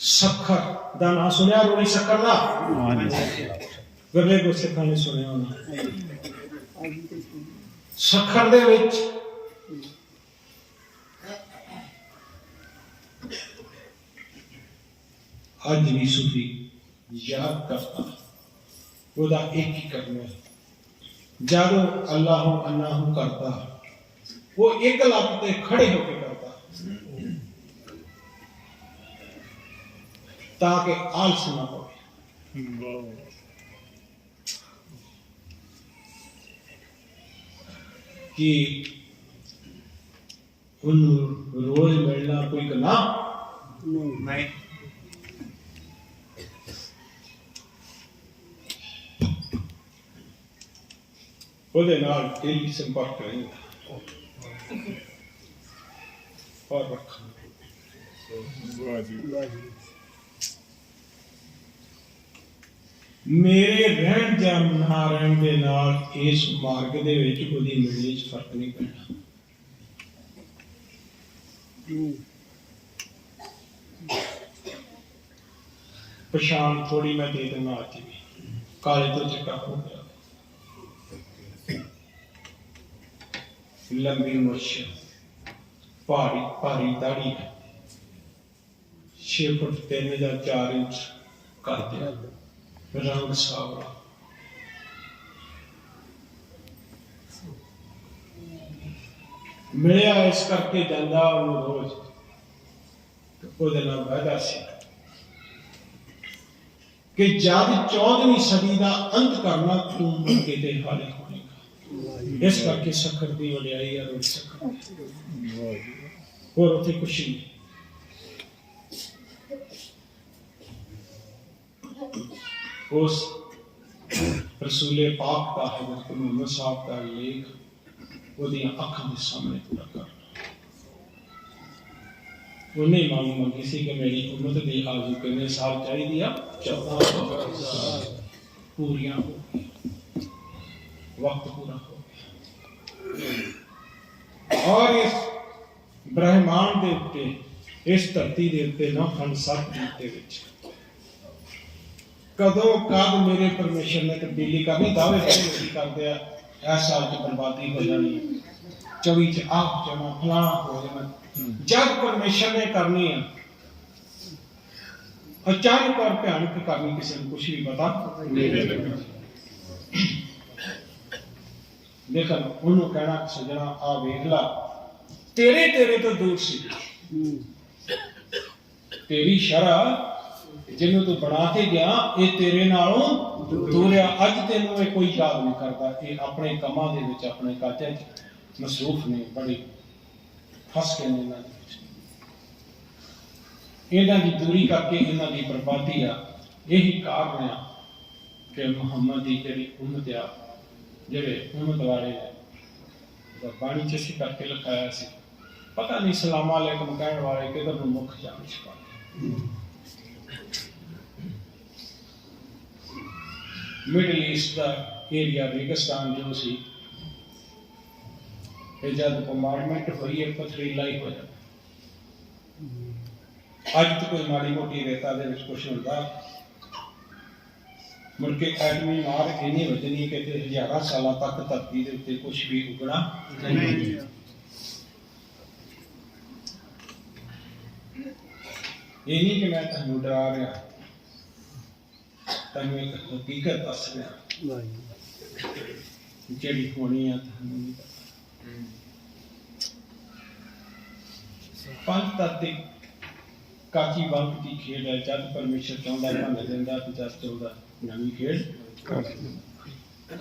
ਸੱਖਰ ਦਾ ਨਾਂ ਸੁਣਿਆ ਰੋਣੀ ਸੱਖਰ ਦਾ? ਗਰਲੇ ਕੋ ਸਿੱਖਾਂ ਨੇ ਸੁਣਿਆ ਹੋਣਾ ਸੱਖਰ ਦੇ ਵਿੱਚ ਅੱਜ ਵੀ ਸੂਫੀ ਯਾਦ ਕਰਦਾ। ਉਹਦਾ ਇੱਕ ਹੀ ਕਰਨਾ ਜਦੋਂ ਅੱਲਾਹੁ ਅੱਲਾਹੁ ਕਰਦਾ ਉਹ ਇੱਕ ਲੱਤ ਤੇ ਖੜੇ ਹੋ ਕੇ ਤਾਂ ਕਿ ਆਲਸ ਨਾ ਹੋਵੇ ਕਿ ਉਹਨੂੰ ਰੋਜ਼ ਮਿਲਣਾ ਕੋਈ ਗੁਨਾਹ ਨਹੀਂ ਉਹਦੇ ਨਾਲ ਡੇਲੀ ਸੰਪਰਕ ਰਹਿੰਦਾ ਔਰ ਰੱਖਣਾ ਮੇਰੇ ਰਹਿਣ ਜਾਂ ਨਾ ਰਹਿਣ ਦੇ ਨਾਲ ਇਸ ਮਾਰਗ ਦੇ ਵਿੱਚ ਉਹਦੀ ਮਿਲਣੀ 'ਚ ਫ਼ਰਕ ਨਹੀਂ ਪੈਣਾ ਪਛਾਣ ਥੋੜੀ ਮੈਂ ਦੇ ਦਿੰਦਾ ਅੱਜ ਵੀ। ਕਾਲੇ ਤੋਂ ਚਿੱਟਾ ਹੋ ਗਿਆ। ਲੰਬੀ ਮੁੱਛ ਭਾਰੀ ਭਾਰੀ ਦਾੜੀ। 6 ਫੁੱਟ 3 ਜਾਂ 4 ਇੰਚ ਕਰਦੇ ਰੰਗ ਸਾਵਰਾ ਮਿਲਿਆ ਇਸ ਕਰਕੇ ਜਾਂਦਾ ਉਹਨੂੰ ਰੋਜ਼ ਉਹਦੇ ਨਾਲ ਵਾਅਦਾ ਸੀ ਕਿ ਜਦ 14ਵੀਂ ਸਦੀ ਦਾ ਅੰਤ ਕਰਨਾ ਤੂੰ ਮੁਰਗੇ ਦੇ ਹਾਲੇ ਹੋਏਗਾ ਇਸ ਕਰਕੇ ਸਖਰ ਦੀ ਵਡਿਆਈ ਆ ਰੋਜ਼ ਸਖਰ ਹੋਰ ਉੱਥੇ ਕੁਛ ਨਹੀਂ ਉਸ ਰਸੂਲੇ ਪਾਕ ਦਾ ਹਜ਼ਰਤ ਮੁਹੰਮਦ ਸਾਹਿਬ ਦਾ ਲੇਖ ਉਹਦੀਆਂ ਅੱਖਾਂ ਦੇ ਸਾਹਮਣੇ ਪੂਰਾ ਕਰਨਾ ਉਹਨੇ ਮੰਗ ਮੰਗੀ ਸੀ ਕਿ ਮੇਰੀ ਉਮਤ ਦੀ ਆਜ਼ੂ ਕਿੰਨੇ ਸਾਲ ਚਾਹੀਦੀ ਆ? 14 ਪੂਰੀਆਂ ਹੋ ਵਕਤ ਪੂਰਾ ਹੋ ਗਿਆ। ਔਰ ਇਸ ਬ੍ਰਹਿਮੰਡ ਦੇ ਉੱਤੇ, ਇਸ ਧਰਤੀ ਦੇ ਉੱਤੇ ਨਾ ਹਨ ਸੱਤ ਦੇ ਵਿੱਚ। ਕਦੋਂ ਕਦ ਮੇਰੇ ਪਰਮੇਸ਼ਰ ਨੇ ਤਬਦੀਲੀ ਕਰਨੀ ਦਾਅਵੇ ਲੋਕੀ ਕਰਦੇ ਆ ਇਸ ਸਾਲ ਚ ਬਰਬਾਦੀ ਹੋ ਜਾਣੀ ਹੈ। 24 ਚ ਆਪ ਜਮਾ ਫਲਾਣਾ ਹੋ ਜਾਣਾ। ਜਦ ਪਰਮੇਸ਼ਰ ਨੇ ਕਰਨੀ ਆ ਅਚਾਨਕ ਔਰ ਭਿਆਨਕ ਕਰਨੀ ਕਿਸੇ ਨੂੰ ਕੁਝ ਵੀ ਪਤਾ ਨਹੀਂ ਲੇਕਿਨ ਉਹਨੂੰ ਕਹਿਣਾ ਸਜਣਾ ਆ ਵੇਖ ਲਾ ਤੇਰੇ ਤੇਰੇ ਤੋਂ ਦੂਰ ਸੀ। ਤੇਰੀ ਸ਼ਰ੍ਹਾ ਜਿਹਨੂੰ ਤੂੰ ਬਣਾ ਕੇ ਗਿਆ ਇਹ ਤੇਰੇ ਨਾਲੋਂ ਦੂਰ ਅੱਜ ਤੈਨੂੰ ਇਹ ਕੋਈ ਯਾਦ ਨਹੀਂ ਕਰਦਾ। ਇਹ ਆਪਣੇ ਕੰਮਾਂ ਦੇ ਵਿੱਚ, ਆਪਣੇ ਕਾਤੇ ਚ ਮਸਰੂਫ ਨੇ, ਬੜੇ ਫਸ ਕੇ ਨੇ ਇਹਨਾਂ ਇਹਨਾਂ ਦੀ ਦੂਰੀ ਕਰਕੇ ਇਹਨਾਂ ਦੀ ਬਰਬਾਦੀ ਆ। ਇਹੀ ਕਾਰਨ ਆ ਕਿ ਮੁਹੰਮਦ ਦੀ ਜਿਹੜੀ ਉਮਤ ਆ, ਜਿਹੜੇ ਉਮਤ ਵਾਲੇ ਨੇ ਬਾਣੀ ਚ ਸੀ ਕਰਕੇ ਲਿਖਾਇਆ ਸੀ। ਪਤਾ ਨਹੀਂ ਸਲਾਮ ਅਲੈਕਮ ਕਹਿਣ ਵਾਲੇ ਕਿਧਰ ਨੂੰ ਮੁੱਖ ਜਾਣ ਛਪਾ ਮਿਡਲ ਈਸਟ ਦਾ ਏਰੀਆ ਰੇਗਿਸਤਾਨ ਜੋ ਸੀ ਇਹ ਜਦ ਕੰਬਾਰਟਮੈਂਟ ਹੋਈ ਹੈ ਪਥਰੀਲਾ ਹੀ ਹੋਇਆ। ਅੱਜ ਤੱਕ ਕੋਈ ਮਾੜੀ ਮੋਟੀ ਰੇਤਾ ਦੇ ਵਿੱਚ ਕੁਛ ਹੁੰਦਾ। ਮੁੜ ਕੇ ਐਟਮੀ ਮਾਰ ਇੰਨੀ ਵਜਨੀ ਕਿ ਤੇ ਹਜ਼ਾਰਾਂ ਸਾਲਾਂ ਤੱਕ ਧਰਤੀ ਦੇ ਉੱਤੇ ਕੁਝ ਵੀ ਉਗਣਾ ਨਹੀਂ ਇਹ ਨਹੀਂ ਕਿ ਮੈਂ ਤੁਹਾਨੂੰ ਡਰਾ ਰਿਹਾ। ਤੁਹਾਨੂੰ ਇੱਕ ਹਕੀਕਤ ਦੱਸ ਰਿਹਾ? ਜਿਹੜੀ ਹੋਣੀ ਆ ਤੁਹਾਨੂੰ ਨਹੀਂ ਪਤਾ। ਪੰਜ ਤੱਤ ਦੀ ਕਾਚੀ ਬੰਕ ਦੀ ਖੇਡ ਹੈ ਜਦ ਪਰਮੇਸ਼ਰ ਚਾਹੁੰਦਾ ਭੰਨ ਦਿੰਦਾ ਤੇ ਜਦ ਚਾਹੁੰਦਾ ਨਵੀਂ ਖੇਡ। ਕਰ ਦਿੰਦਾ